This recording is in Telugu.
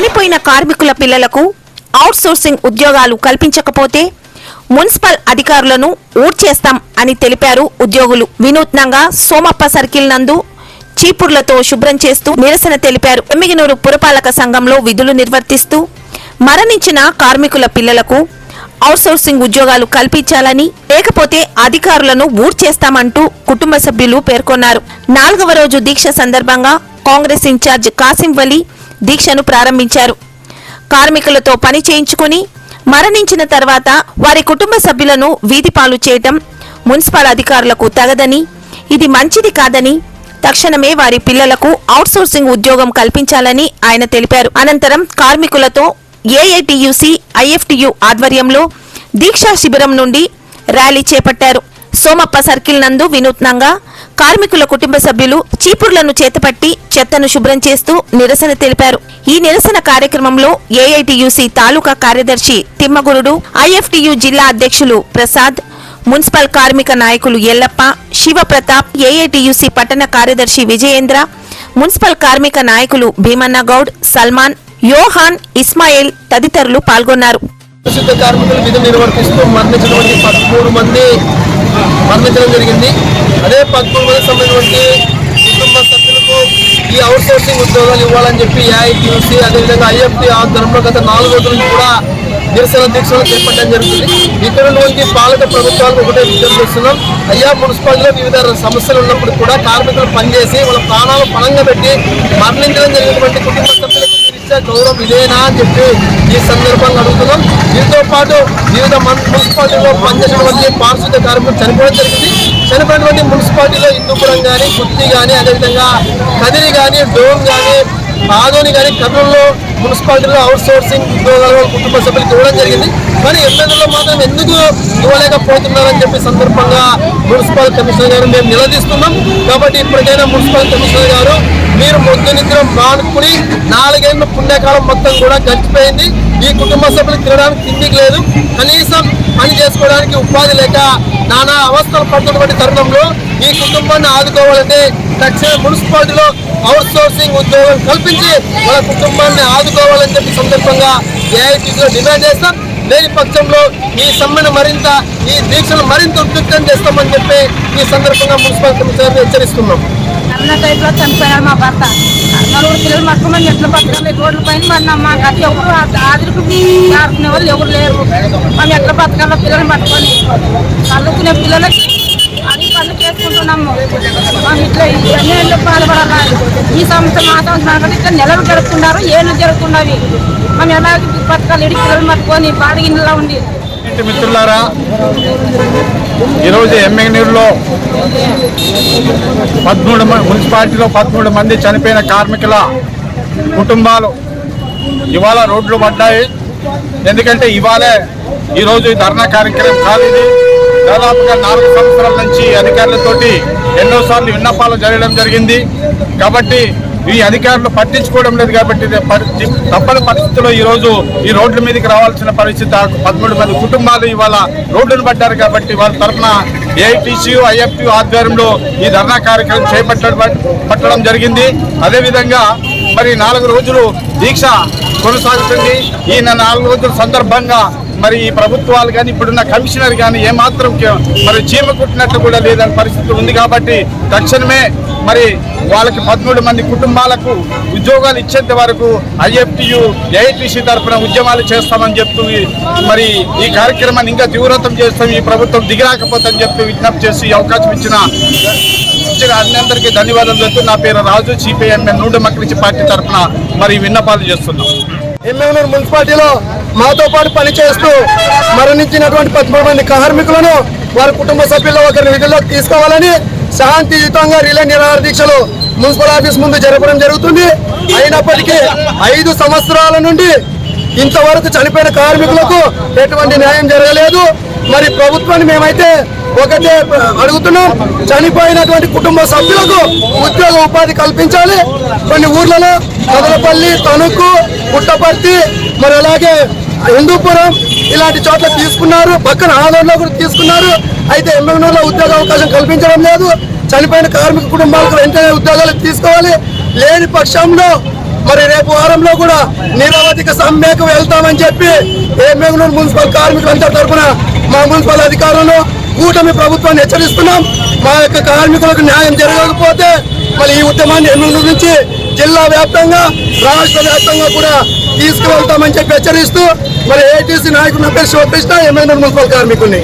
చనిపోయిన కార్మికుల పిల్లలకు అవుట్సోర్సింగ్ ఉద్యోగాలు కల్పించకపోతే మున్సిపల్ అధికారులను ఊడ్చేస్తాం అని తెలిపారు ఉద్యోగులు. వినూత్నంగా సోమప్ప సర్కిల్ నందు చీపుర్లతో శుభ్రం చేస్తూ నిరసన తెలిపారు. ఎమ్మిగినూరు పురపాలక సంఘంలో విధులు నిర్వర్తిస్తూ మరణించిన కార్మికుల పిల్లలకు అవుట్సోర్సింగ్ ఉద్యోగాలు కల్పించాలని లేకపోతే అధికారులను ఊడ్చేస్తామంటూ కుటుంబ సభ్యులు పేర్కొన్నారు. నాలుగవ రోజు దీక్ష సందర్భంగా కాంగ్రెస్ ఇన్ఛార్జ్ కాసిం వలీ దీక్షను ప్రారంభించారు. కార్మికులతో పని చేయించుకుని మరణించిన తర్వాత వారి కుటుంబ సభ్యులను వీధిపాలు చేయటం మున్సిపల్ అధికారులకు తగదని ఇది మంచిది కాదని తక్షణమే వారి పిల్లలకు అవుట్సోర్సింగ్ ఉద్యోగం కల్పించాలని ఆయన తెలిపారు. అనంతరం కార్మికులతో ఏఐటియుసి ఐఎఫ్టియు ఆధ్వర్యంలో దీక్షా శిబిరం నుండి ర్యాలీ చేపట్టారు. సోమప్ప సర్కిల్ నందు వినూత్నంగా కార్మికుల కుటుంబ సభ్యులు చీపుర్లను చేతపట్టి చెత్తను శుభ్రం చేస్తూ నిరసన తెలిపారు. ఈ నిరసన కార్యక్రమంలో ఏఐటియుసి తాలూకా కార్యదర్శి తిమ్మగురుడు ఐఎఫ్టియు జిల్లా అధ్యక్షులు ప్రసాద్ మున్సిపల్ కార్మిక నాయకులు ఎల్లప్ప శివప్రతాప్ ఏఐటియుసి పట్టణ కార్యదర్శి విజయేంద్ర మున్సిపల్ కార్మిక నాయకులు భీమన్నగౌడ్ సల్మాన్ యోహాన్ ఇస్మాయిల్ తదితరులు పాల్గొన్నారు. ప్రసిద్ధ కార్మికులు విధులు నిర్వర్తిస్తూ మరణించినటువంటి పదమూడు మంది మరణించడం జరిగింది. అదే పదమూడు మంది సంబంధించినటువంటి కుటుంబ సభ్యులకు ఈ అవుట్ సోర్సింగ్ ఉద్యోగాలు ఇవ్వాలని చెప్పి ఏఐటీయూసీ అదేవిధంగా ఐఎఫ్టీ ఆధ్వర్యంలో గత నాలుగు రోజుల నుంచి కూడా నిరసన దీక్షలు చేపట్టడం జరుగుతుంది. ఇక్కడ ఉన్నటువంటి పాలక ప్రభుత్వాలకు ఒకటే విజ్ఞప్తి చేస్తున్నాం. అయ్యా మున్సిపాలిటీలో వివిధ సమస్యలు ఉన్నప్పుడు కూడా కార్మికులు పనిచేసి వాళ్ళ ప్రాణాలు పణంగా పెట్టి మరణించడం జరిగినటువంటి కుటుంబ సభ్యులకు ఇచ్చే గౌరవం ఇదేనా అని చెప్పి ఈ సందర్భంగా అడుగుతున్నాం. దీంతో పాటు వివిధ మున్సిపాలిటీలో పనిచేసినటువంటి పారిశుద్ధ కార్మికులు చనిపోవడం జరిగింది. చనిపోయినటువంటి మున్సిపాలిటీలో హిందూపురం కానీ కుర్తి కానీ అదేవిధంగా కదిరి కానీ డోమ్ కానీ ఆదోని కానీ కర్నూలులో మున్సిపాలిటీలో అవుట్ సోర్సింగ్ ఉద్యోగాలు కుటుంబ సభ్యులకు ఇవ్వడం జరిగింది. కానీ ఎమ్మెల్యేలో మాత్రం ఎందుకు ఇవ్వలేకపోతున్నారని చెప్పి సందర్భంగా మున్సిపల్ కమిషనర్ గారు మేము నిలదీస్తున్నాం. కాబట్టి ఇప్పటికైనా మున్సిపల్ కమిషనర్ గారు మీరు ముద్దు నిద్ర మానుకుని నాలుగేళ్ళ పుణ్యకాలం మొత్తం కూడా గడిచిపోయింది. ఈ కుటుంబ సభ్యులు తినడానికి తిండికి లేదు. కనీసం పని చేసుకోవడానికి ఉపాధి లేక నానా అవస్థలు పడుతున్నటువంటి తరుణంలో ఈ కుటుంబాన్ని ఆదుకోవాలంటే తక్షణ మున్సిపాలిటీలో అవుట్ సోర్సింగ్ ఉద్యోగం కల్పించి వాళ్ళ కుటుంబాన్ని ఆదుకోవాలని చెప్పి సందర్భంగా ఏఐటీసీలో డిమాండ్ చేస్తాం. లేని పక్షంలో ఈ సమ్మెను మరింత ఈ దీక్షను మరింత ఉద్రిక్తం చేస్తామని చెప్పి ఈ సందర్భంగా మున్సిపల్ కమిషనర్ హెచ్చరిస్తున్నాం. కరోనా టైంలో చనిపోయాడు మా భర్త. నలుగురు పిల్లలు పట్టుకుని ఎట్ల బతకాలి రోడ్ల పైన పడినాం మాకు అది ఎవరు ఆదిరికి ఆడుకునే వాళ్ళు ఎవరు లేరు. మేము ఎట్లా బతకాలో పిల్లలు పట్టుకొని చదువుకునే పిల్లలకి అది పనులు చేసుకుంటున్నాము. మేము ఇట్లా ఇవన్నీ బాధపడాలి ఈ సంవత్సరం ఆ సంవత్సరం ఇట్లా నెలలు గడుపుతున్నారు ఏళ్ళు జరుగుతున్నవి. మేము ఎలా బతకాలి? ఇడి పిల్లలు పట్టుకొని బాడిగిన్నెలా ఉండి ఇంటి మిత్రులారా ఈరోజు ఎమ్మెగనూరులో పదమూడు మున్సిపాలిటీలో పదమూడు మంది చనిపోయిన కార్మికుల కుటుంబాలు ఇవాళ రోడ్లు పడ్డాయి. ఎందుకంటే ఇవాళే ఈరోజు ఈ ధర్నా కార్యక్రమం కాదు ఇది దాదాపుగా నాలుగు సంవత్సరాల నుంచి అధికారులతోటి ఎన్నోసార్లు విన్నపాలు జరగడం జరిగింది. కాబట్టి ఈ అధికారులు పట్టించుకోవడం లేదు కాబట్టి పరి- తప్పని పరిస్థితుల్లో ఈ రోజు ఈ రోడ్ల మీదకి రావాల్సిన పరిస్థితి పదమూడు మంది కుటుంబాలు ఇవాళ రోడ్లను పడ్డారు కాబట్టి వాళ్ళ తరఫున ఏఐటీసీ ఐఎఫ్టీ ఆధ్వర్యంలో ఈ ధర్నా కార్యక్రమం చేపట్టడం పట్టడం జరిగింది. అదేవిధంగా మరి నాలుగు రోజులు దీక్ష కొనసాగుతుంది. ఈ నాలుగు రోజుల సందర్భంగా మరి ఈ ప్రభుత్వాలు కానీ ఇప్పుడున్న కమిషనర్ కానీ ఏమాత్రం మరి చీమ కుట్టినట్లు కూడా లేదని పరిస్థితి ఉంది కాబట్టి తక్షణమే మరి వాళ్ళకి పదమూడు మంది కుటుంబాలకు ఉద్యోగాలు ఇచ్చేంత వరకు ఐఎఫ్టియు ఏఐటిసి తరఫున ఉద్యమాలు చేస్తామని చెప్తూ మరి ఈ కార్యక్రమాన్ని ఇంకా తీవ్రతం చేస్తాం ఈ ప్రభుత్వం దిగిరాకపోతుందని చెప్పి విజ్ఞప్తి చేసి అవకాశం ఇచ్చిన ఇచ్చిన అందరికీ ధన్యవాదాలు చెప్తూ నా పేరు రాజు సిపిఎంఎన్ నూట మక్కలించి పార్టీ తరఫున మరి విన్నపాలు చేస్తున్నాం. ఎమ్మెల్యేనూరు మున్సిపాలిటీలో మాతో పాటు పనిచేస్తూ మరణించినటువంటి పదమూడు మంది కార్మికులను వారి కుటుంబ సభ్యుల్లో ఒకరిని విధుల్లోకి తీసుకోవాలని శాంతియుతంగా రిలే నిరాహార దీక్షలు మున్సిపల్ ఆఫీస్ ముందు జరపడం జరుగుతుంది. అయినప్పటికీ ఐదు సంవత్సరాల నుండి ఇంతవరకు చనిపోయిన కార్మికులకు ఎటువంటి న్యాయం జరగలేదు. మరి ప్రభుత్వాన్ని మేమైతే ఒకటే అడుగుతున్నాం. చనిపోయినటువంటి కుటుంబ సభ్యులకు ఉద్యోగ ఉపాధి కల్పించాలి. కొన్ని ఊర్లలో కదలపల్లి తణుకు పుట్టపర్తి మరి అలాగే హిందూపురం ఇలాంటి చోట్ల తీసుకున్నారు. పక్కన ఆదోళనలో కూడా తీసుకున్నారు. అయితే ఎమ్మెల్యేలో ఉద్యోగ అవకాశం కల్పించడం లేదు. చనిపోయిన కార్మిక కుటుంబాలకు వెంటనే ఉద్యోగాలు తీసుకోవాలి. లేని పక్షంలో మరి రేపు వారంలో కూడా నిరవధిక సమ్మెకు వెళ్తామని చెప్పి ఏమేగునూరు మున్సిపల్ కార్మికులందరి తరఫున మా మున్సిపల్ అధికారులను కూటమి ప్రభుత్వాన్ని హెచ్చరిస్తున్నాం. మా యొక్క కార్మికులకు న్యాయం జరగకపోతే మళ్ళీ ఈ ఉద్యమాన్ని ఎన్నో నుంచి జిల్లా వ్యాప్తంగా రాష్ట్ర వ్యాప్తంగా కూడా తీసుకువెళ్తామని చెప్పి హెచ్చరిస్తూ మరి ఏటీసీ నాయకుడు నా పేరు శివకృష్ణ ఎమ్మెల్యే మున్సిపల్ కార్మికుడిని